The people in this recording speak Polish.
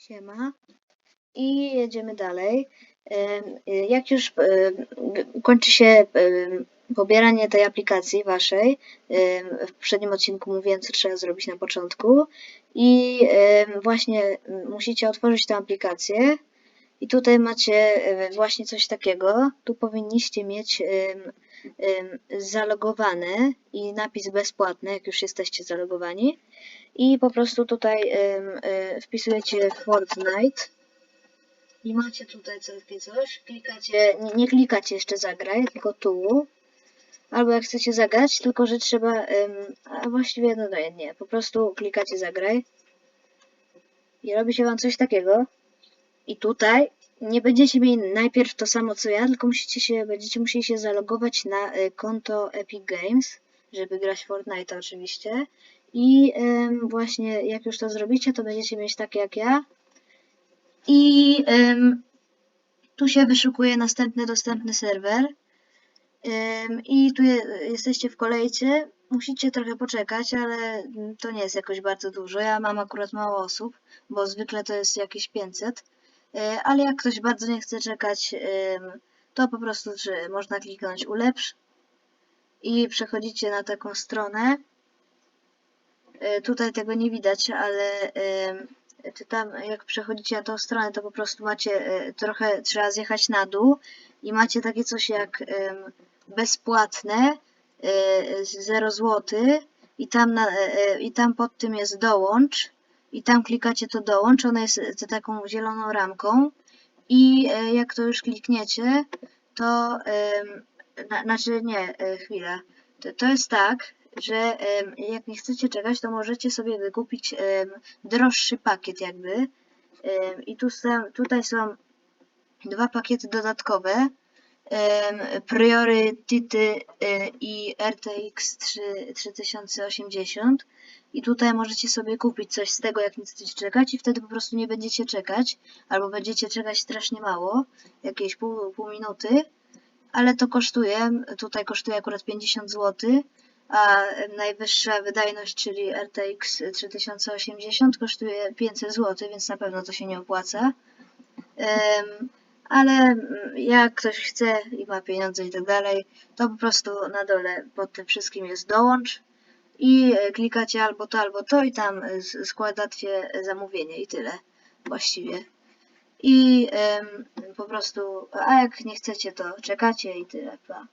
Siema. I jedziemy dalej. Y, Jak już g- kończy się pobieranie tej aplikacji waszej, w poprzednim odcinku mówiłem, co trzeba zrobić na początku. I właśnie musicie otworzyć tę aplikację. I tutaj macie e, właśnie coś takiego. Tu powinniście mieć zalogowane i napis bezpłatny, jak już jesteście zalogowani. I po prostu tutaj e, wpisujecie Fortnite. I macie tutaj takie coś. Klikacie, nie, nie klikacie jeszcze zagraj, tylko tu. Albo jak chcecie zagrać, tylko że trzeba, a właściwie no nie, nie, po prostu klikacie zagraj. I robi się wam coś takiego. I tutaj nie będziecie mieli najpierw to samo co ja, tylko musicie się, będziecie musieli się zalogować na y, konto Epic Games, żeby grać Fortnite oczywiście. I właśnie jak już to zrobicie, to będziecie mieć takie jak ja. I tu się wyszukuje następny dostępny serwer. I tu je, jesteście w kolejce. Musicie trochę poczekać, ale to nie jest jakoś bardzo dużo. Ja mam akurat mało osób, bo zwykle to jest jakieś 500. E, Ale jak ktoś bardzo nie chce czekać, to po prostu można kliknąć ulepsz i przechodzicie na taką stronę. E, Tutaj tego nie widać, ale czy tam jak przechodzicie na tą stronę, to po prostu macie e, trochę trzeba zjechać na dół i macie takie coś jak bezpłatne e, 0 zł i tam na, i tam pod tym jest dołącz i tam klikacie to dołącz, ona jest taką zieloną ramką i e, jak to już klikniecie, to znaczy nie, e, chwila. To, jest tak, że jak nie chcecie czekać, to możecie sobie wykupić droższy pakiet jakby. I tu są, tutaj są dwa pakiety dodatkowe. Em, Prioryty e, i RTX 3, 3080 i tutaj możecie sobie kupić coś z tego, jak nie chcecie czekać i wtedy po prostu nie będziecie czekać, albo będziecie czekać strasznie mało, jakieś pół, pół minuty, ale to kosztuje, tutaj kosztuje akurat 50 zł, a najwyższa wydajność, czyli RTX 3080 kosztuje 500 zł, więc na pewno to się nie opłaca. Ale mm, jak ktoś chce i ma pieniądze i tak dalej, to po prostu na dole pod tym wszystkim jest dołącz i e, klikacie albo to, albo to i tam e, składacie zamówienie i tyle właściwie. I em, po prostu, a jak nie chcecie, to czekacie i tyle. Pa.